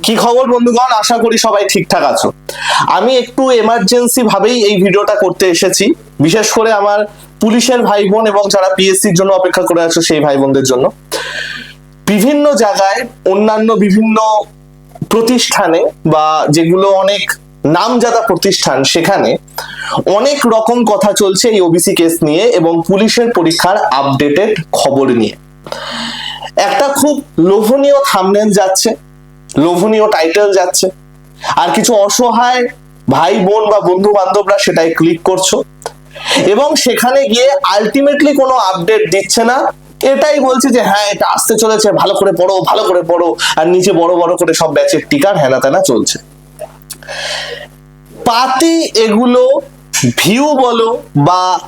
কি খবর, বন্ধুগণ? আশা করি সবাই ঠিকঠাক আছো। আমি একটু এমার্জেন্সি ভাবেই এই ভিডিওটা করতে এসেছি। বিশেষ করে আমার পুলিশের ভাই বোন এবং যারা পিএসসির জন্য অপেক্ষা করে আছো সেই ভাই বোনদের জন্য। বিভিন্ন জায়গায়, অন্যান্য বিভিন্ন প্রতিষ্ঠানে বা যেগুলো অনেক নামজাদা প্রতিষ্ঠান, সেখানে অনেক রকম কথা চলছে এই ওবিসি কেস নিয়ে এবং পুলিশের পরীক্ষার আপডেটেড খবর নিয়ে। একটা খুব লোভনীয় থামনেল যাচ্ছে। লোভনীয় টাইটেল যাচ্ছে। আর কিছু অসহায় ভাই, বোন বা বন্ধু বান্ধবরা সেটাই ক্লিক করছ। এবং সেখানে গিয়ে আলটিমেটলি কোনো আপডেট দিচ্ছে না। এটাই বলছে যে হ্যাঁ এটা আসতে চলেছে, ভালো করে পড়ো, ভালো করে পড়ো, আর নিচে বড় বড় করে সব ব্যাচের টিকার হেনা তেনা চলছে। পাতি এগুলো ভিউ বলো বা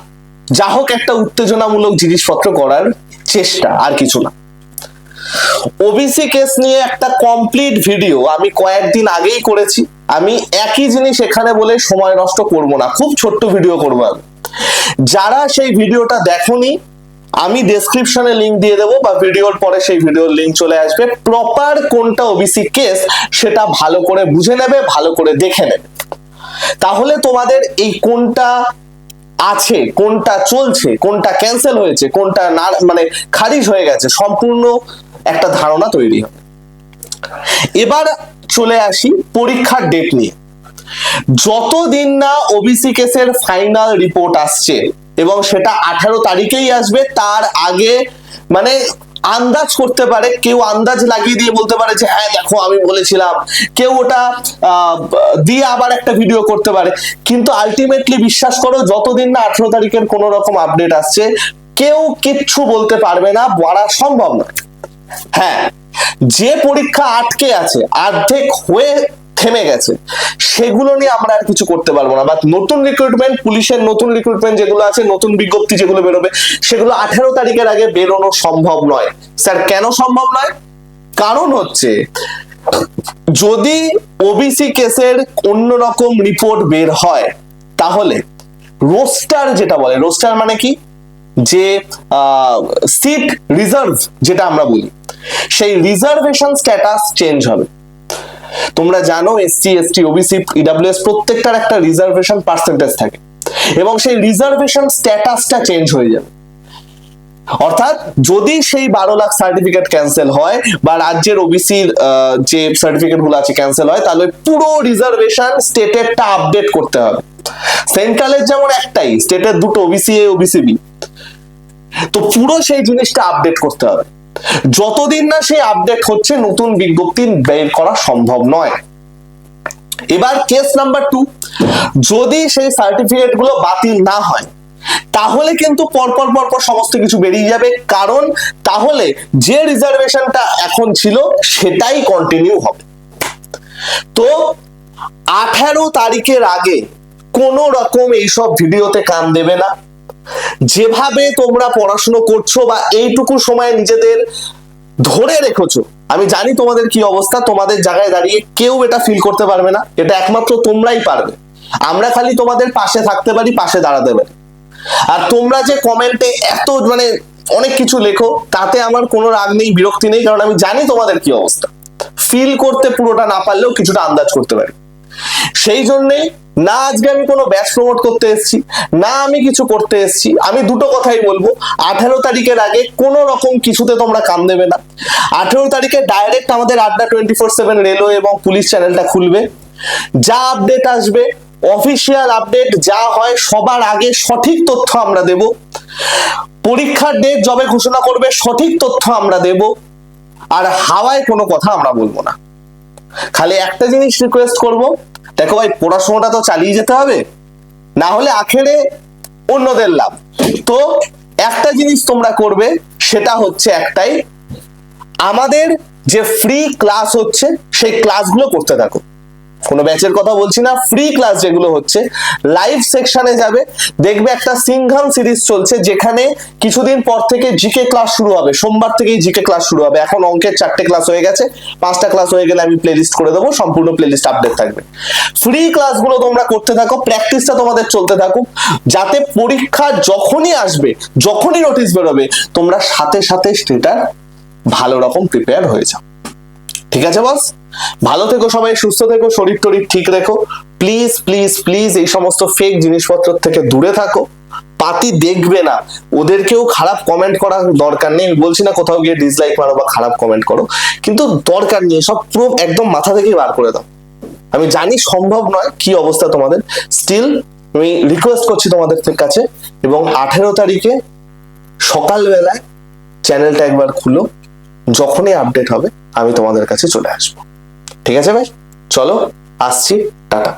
যা হোক একটা উত্তেজনামূলক জিনিসপত্র করার চেষ্টা, আর কিছু না। ওবিসি কেস নিয়ে একটা কমপ্লিট ভিডিও আমি কয়েকদিন আগেই করেছি। আমি একই জিনিস এখানে বলে সময় নষ্ট করব না, খুব ছোট্ট ভিডিও করব আমি। যারা সেই ভিডিওটা দেখোনি, আমি ডেসক্রিপশনে লিংক দিয়ে দেবো বা ভিডিওর পরে সেই ভিডিওর লিংক চলে আসবে। প্রপার কোনটা ওবিসি কেস সেটা ভালো করে বুঝে নেবে, ভালো করে দেখে নেবে। তাহলে তোমাদের এই কোনটা আছে, কোনটা চলছে, কোনটা ক্যান্সেল হয়েছে, কোনটা না মানে খারিজ হয়ে গেছে, সম্পূর্ণ একটা ধারণা তৈরি হবে এবার চলে আসি পরীক্ষার ডেট নিয়ে। যতদিন না ওবিসি কেসের ফাইনাল রিপোর্ট আসছে এবং সেটা আঠারো তারিখেই আসবে, তার আগে মানে আন্দাজ করতে পারে, কেউ আন্দাজ লাগিয়ে দিয়ে বলতে পারে যে হ্যাঁ দেখো, আমি বলেছিলাম। কেউ ওটা দিয়ে আবার একটা ভিডিও করতে পারে। কিন্তু আলটিমেটলি বিশ্বাস করো, যতদিন না আঠারো তারিখের কোনো রকম আপডেট আসছে, কেউ কিচ্ছু বলতে পারবে না, বলা সম্ভব না। হ্যাঁ যে পরীক্ষা আটকে আছে, অর্ধেক হয়ে থেমে গেছে, সেগুলো নিয়ে আমরা আর কিছু করতে পারব না। বাট নতুন রিক্রুটমেন্ট পুলিশের নতুন রিক্রুটমেন্ট যেগুলো আছে, নতুন বিজ্ঞপ্তি যেগুলো বেরোবে, সেগুলো আঠেরো তারিখের আগে বেরোনো সম্ভব নয়। স্যার, কেন সম্ভব নয়? কারণ হচ্ছে, যদি ওবিসি কেসের অন্যরকম রিপোর্ট বের হয়, তাহলে রোস্টার যেটা বলে রোস্টার মানে কি? যে সিট রিজার্ভ যেটা আমরা বলি, সেই রিজার্ভেশন স্ট্যাটাস চেঞ্জ হবে। তোমরা জানো এসসি এসটি ওবিসি ইডাব্লিউএস প্রত্যেকটার একটা রিজার্ভেশন পার্সেন্টেজ থাকে এবং সেই রিজার্ভেশন স্ট্যাটাসটা চেঞ্জ হয়ে যাবে। অর্থাৎ যদি সেই বারো লাখ সার্টিফিকেট ক্যান্সেল হয় বা রাজ্যের ওবিসির যে সার্টিফিকেটগুলো আছে ক্যান্সেল হয়, তাহলে পুরো রিজার্ভেশন স্টেটেরটা আপডেট করতে হবে। সেন্ট্রালের যেমন একটাই স্টেটের দুটো ওবিসি এ ওবিসি বি তো পুরো সেই জিনিসটা আপডেট করতে হবে। যতদিন না সেই আপডেট হচ্ছে, নতুন বিজ্ঞপ্তি বের করা সম্ভব নয়। এবার কেস নাম্বার টু যদি সেই সার্টিফিকেটগুলো বাতিল না হয়, তাহলে কিন্তু পরপর পরপর সমস্ত কিছু বেরিয়ে যাবে। কারণ তাহলে যে রিজার্ভেশনটা এখন ছিল, সেটাই কন্টিনিউ হবে। তো আঠারো তারিখের আগে কোন রকম এইসব ভিডিওতে কান দেবে না। যেভাবে তোমরা পড়াশুনো করছ বা এইটুকু সময় নিজেদের ধরে রেখেছো, আমি জানি তোমাদের কি অবস্থা, তোমাদের জায়গায় দাঁড়িয়ে কেউ এটা ফিল করতে পারবে না, এটা একমাত্র তোমরাই পারবে। আমরা খালি তোমাদের পাশে থাকতে পারি, পাশে দাঁড়াতে পারি। আর তোমরা যে কমেন্টে এত মানে অনেক কিছু লেখো, তাতে আমার কোনো রাগ নেই, বিরক্তি নেই, কারণ আমি জানি তোমাদের কি অবস্থা। ফিল করতে পুরোটা না পারলেও কিছুটা আন্দাজ করতে পারি। সেই জন্যে না আজকে আমি কোনো ব্যাচ প্রমোট করতে এসেছি, না আমি কিছু করতে এসেছি, আমি দুটো কথাই বলব। আঠেরো তারিখের আগে কোনো রকম কিছুতে তোমরা কাম দেবে না। আঠেরো তারিখে ডাইরেক্ট আমাদের আড্ডা টোয়েন্টি ফোর সেভেন রেলওয়ে এবং পুলিশ চ্যানেলটা খুলবে। যা আপডেট আসবে অফিসিয়াল আপডেট যা হয়, সবার আগে সঠিক তথ্য আমরা দেব। পরীক্ষার ডেট যবে ঘোষণা করবে, সঠিক তথ্য আমরা দেব। আর হাওয়ায় কোনো কথা আমরা বলব না। খালি একটা জিনিস রিকোয়েস্ট করব দেখো ভাই, পড়াশোনাটা তো চালিয়ে যেতে হবে। না হলে আখেরে অন্যদের লাভ। তো একটা জিনিস তোমরা করবে, সেটা হচ্ছে একটাই। আমাদের যে ফ্রি ক্লাস হচ্ছে, সেই ক্লাসগুলো করতে থাকো। কোনো ব্যাচের কথা বলছি না ফ্রি ক্লাস যেগুলো হচ্ছে লাইভ সেকশনে যাবে, দেখবে একটা সিংঘাম সিরিজ চলছে, যেখানে কিছুদিন পর থেকে জিকে ক্লাস শুরু হবে, সোমবার থেকেই জিকে ক্লাস শুরু হবে, এখন অঙ্কের চারটে ক্লাস হয়ে গেছে, পাঁচটা ক্লাস হয়ে গেলে আমি প্লেলিস্ট করে দেবো, সম্পূর্ণ প্লেলিস্ট আপডেট থাকবে। ফ্রি ক্লাসগুলো তোমরা করতে থাকো প্র্যাকটিসটা তোমাদের চলতে থাকুক, যাতে পরীক্ষা যখনই আসবে, যখনই নোটিশ বেরোবে, তোমরা সাথে সাথে সেটার ভালো রকম প্রিপেয়ার হয়ে যাও। ঠিক আছে বস ভালো থেকো সবাই, সুস্থ থেকো, শরীর টরীর ঠিক রেখো। প্লিজ প্লিজ প্লিজ এই সমস্ত ফেক জিনিসপত্র থেকে দূরে থাকো। পাতি দেখবে না। ওদেরকেও খারাপ কমেন্ট করার দরকার নেই। আমি বলছি না কোথাও গিয়ে ডিসলাইক মারো বা খারাপ কমেন্ট করো। কিন্তু দরকার নেই। সব পুরো একদম মাথা থেকেই বার করে দাও। আমি জানি সম্ভব নয় কি অবস্থা তোমাদের। স্টিল আমি রিকোয়েস্ট করছি তোমাদের কাছে। এবং আঠেরো তারিখে সকালবেলায় চ্যানেলটা একবার খুলো। যখনই আপডেট হবে, আমি তোমাদের কাছে চলে আসব। ঠিক আছে ভাই? চলো আসছি টাটা।